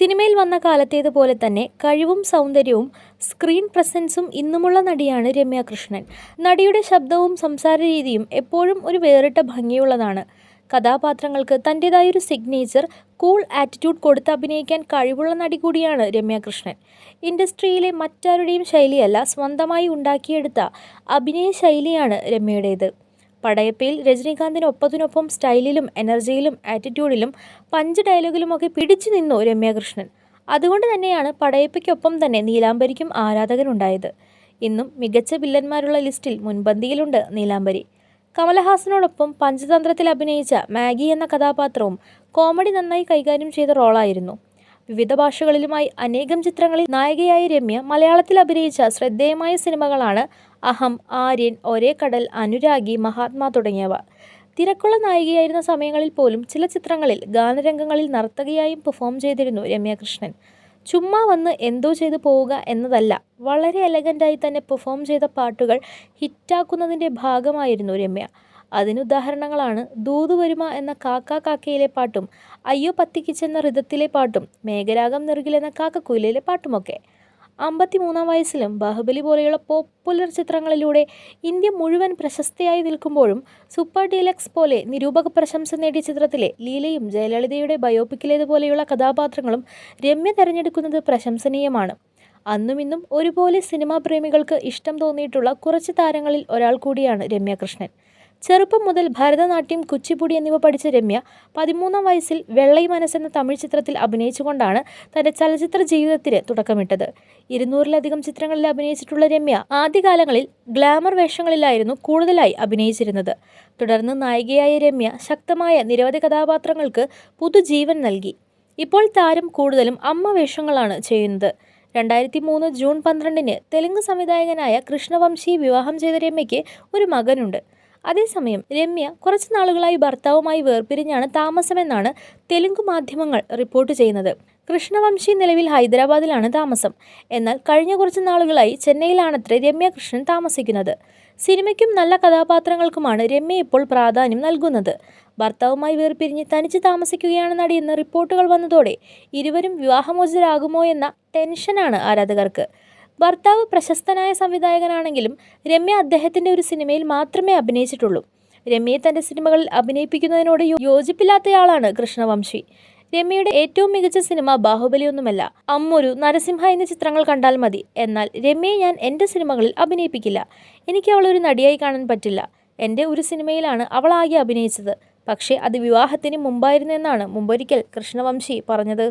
സിനിമയിൽ വന്ന കാലത്തേതുപോലെ തന്നെ കഴിവും സൗന്ദര്യവും സ്ക്രീൻ പ്രസൻസും ഇന്നുമുള്ള നടിയാണ് രമ്യ കൃഷ്ണൻ. നടിയുടെ ശബ്ദവും സംസാര രീതിയും എപ്പോഴും ഒരു വേറിട്ട ഭംഗിയുള്ളതാണ്. കഥാപാത്രങ്ങൾക്ക് തന്റെതായൊരു സിഗ്നേച്ചർ കൂൾ ആറ്റിറ്റ്യൂഡ് കൊടുത്ത് അഭിനയിക്കാൻ കഴിവുള്ള നടി കൂടിയാണ് രമ്യ കൃഷ്ണൻ. ഇൻഡസ്ട്രിയിലെ മറ്റാരുടെയും ശൈലിയല്ല സ്വന്തമായി ഉണ്ടാക്കിയെടുത്ത അഭിനയ ശൈലിയാണ് രമ്യയുടേത്. പടയപ്പയിൽ രജനീകാന്തിന് ഒപ്പത്തിനൊപ്പം സ്റ്റൈലിലും എനർജിയിലും ആറ്റിറ്റ്യൂഡിലും പഞ്ച് ഡയലോഗിലുമൊക്കെ പിടിച്ചു നിന്നു രമ്യാകൃഷ്ണൻ. അതുകൊണ്ട് തന്നെയാണ് പടയപ്പയ്ക്കൊപ്പം തന്നെ നീലാംബരിക്കും ആരാധകനുണ്ടായത്. ഇന്നും മികച്ച വില്ലന്മാരുള്ള ലിസ്റ്റിൽ മുൻപന്തിയിലുണ്ട് നീലാംബരി. കമലഹാസനോടൊപ്പം പഞ്ചതന്ത്രത്തിൽ അഭിനയിച്ച മാഗി എന്ന കഥാപാത്രവും കോമഡി നന്നായി കൈകാര്യം ചെയ്ത റോളായിരുന്നു. വിവിധ ഭാഷകളിലുമായി അനേകം ചിത്രങ്ങളിൽ നായികയായ രമ്യ മലയാളത്തിൽ അഭിനയിച്ച ശ്രദ്ധേയമായ സിനിമകളാണ് അഹം ആര്യൻ ഒരേ കടൽ അനുരാഗി മഹാത്മാ തുടങ്ങിയവ. തിരക്കുള്ള നായികയായിരുന്ന സമയങ്ങളിൽ പോലും ചില ചിത്രങ്ങളിൽ ഗാനരംഗങ്ങളിൽ നർത്തകിയായും പെർഫോം ചെയ്തിരുന്നു രമ്യാകൃഷ്ണൻ. ചുമ്മാ വന്ന് എന്തോ ചെയ്തു പോവുക എന്നതല്ല വളരെ എലഗന്റായി തന്നെ പെർഫോം ചെയ്ത പാട്ടുകൾ ഹിറ്റാക്കുന്നതിന്റെ ഭാഗമായിരുന്നു രമ്യ. അതിനുദാഹരണങ്ങളാണ് ദൂതുവരുമ എന്ന കാക്ക കാക്കയിലെ പാട്ടും അയ്യോ പത്തിക്കിച്ചെന്ന ഋതത്തിലെ പാട്ടും മേഘരാഗം നെറുകിലെന്ന കാക്കക്കുയിലെ പാട്ടുമൊക്കെ. അമ്പത്തിമൂന്നാം വയസ്സിലും ബാഹുബലി പോലെയുള്ള പോപ്പുലർ ചിത്രങ്ങളിലൂടെ ഇന്ത്യ മുഴുവൻ പ്രശസ്തയായി നിൽക്കുമ്പോഴും സൂപ്പർ ഡീലക്സ് പോലെ നിരൂപക പ്രശംസ നേടിയ ചിത്രത്തിലെ ലീലയും ജയലളിതയുടെ ബയോപിക്കിലേതുപോലെയുള്ള കഥാപാത്രങ്ങളും രമ്യ തിരഞ്ഞെടുക്കുന്നത് പ്രശംസനീയമാണ്. അന്നും ഇന്നും ഒരുപോലെ സിനിമാ പ്രേമികൾക്ക് ഇഷ്ടം തോന്നിയിട്ടുള്ള കുറച്ച് താരങ്ങളിൽ ഒരാൾ കൂടിയാണ് രമ്യ കൃഷ്ണൻ ചെറുപ്പം മുതൽ ഭരതനാട്യം കുച്ചിപ്പുടി എന്നിവ പഠിച്ച രമ്യ പതിമൂന്നാം വയസ്സിൽ വെള്ളൈ മനസ് എന്ന തമിഴ് ചിത്രത്തിൽ അഭിനയിച്ചുകൊണ്ടാണ് തന്റെ ചലച്ചിത്ര ജീവിതത്തിന് തുടക്കമിട്ടത്. ഇരുന്നൂറിലധികം ചിത്രങ്ങളിൽ അഭിനയിച്ചിട്ടുള്ള രമ്യ ആദ്യകാലങ്ങളിൽ ഗ്ലാമർ വേഷങ്ങളിലായിരുന്നു കൂടുതലായി അഭിനയിച്ചിരുന്നത്. തുടർന്ന് നായികയായ രമ്യ ശക്തമായ നിരവധി കഥാപാത്രങ്ങൾക്ക് പുതുജീവൻ നൽകി. ഇപ്പോൾ താരം കൂടുതലും അമ്മ വേഷങ്ങളാണ് ചെയ്യുന്നത്. രണ്ടായിരത്തി മൂന്ന് ജൂൺ പന്ത്രണ്ടിന് തെലുങ്ക് സംവിധായകനായ കൃഷ്ണവംശി വിവാഹം ചെയ്ത രമ്യയ്ക്ക് ഒരു മകനുണ്ട്. അതേസമയം രമ്യ കുറച്ച് നാളുകളായി ഭർത്താവുമായി വേർപിരിഞ്ഞാണ് താമസമെന്നാണ് തെലുങ്ക് മാധ്യമങ്ങൾ റിപ്പോർട്ട് ചെയ്യുന്നത്. കൃഷ്ണവംശി നിലവിൽ ഹൈദരാബാദിലാണ് താമസം. എന്നാൽ കഴിഞ്ഞ കുറച്ച് നാളുകളായി ചെന്നൈയിലാണത്രേ രമ്യ കൃഷ്ണൻ താമസിക്കുന്നത്. സിനിമയ്ക്കും നല്ല കഥാപാത്രങ്ങൾക്കുമാണ് രമ്യ ഇപ്പോൾ പ്രാധാന്യം നൽകുന്നത്. ഭർത്താവുമായി വേർപിരിഞ്ഞ് തനിച്ച് താമസിക്കുകയാണ് നടിയെന്ന് റിപ്പോർട്ടുകൾ വന്നതോടെ ഇരുവരും വിവാഹമോചിതരാകുമോ എന്ന ടെൻഷനാണ് ആരാധകർക്ക്. ഭർത്താവ് പ്രശസ്തനായ സംവിധായകനാണെങ്കിലും രമ്യ അദ്ദേഹത്തിന്റെ ഒരു സിനിമയിൽ മാത്രമേ അഭിനയിച്ചിട്ടുള്ളൂ. രമ്യയെ തന്റെ സിനിമകളിൽ അഭിനയിപ്പിക്കുന്നതിനോട് യോജിപ്പില്ലാത്തയാളാണ് കൃഷ്ണവംശി. രമ്യയുടെ ഏറ്റവും മികച്ച സിനിമ ബാഹുബലിയൊന്നുമല്ല അമ്മൊരു നരസിംഹ എന്നീ ചിത്രങ്ങൾ കണ്ടാൽ മതി. എന്നാൽ രമ്യയെ ഞാൻ എന്റെ സിനിമകളിൽ അഭിനയിപ്പിക്കില്ല. എനിക്ക് അവളൊരു നടിയായി കാണാൻ പറ്റില്ല. എന്റെ ഒരു സിനിമയിലാണ് അവൾ ആകെ അഭിനയിച്ചത്. പക്ഷേ അത് വിവാഹത്തിന് മുമ്പായിരുന്നു എന്നാണ് മുമ്പൊരിക്കൽ കൃഷ്ണവംശി പറഞ്ഞത്.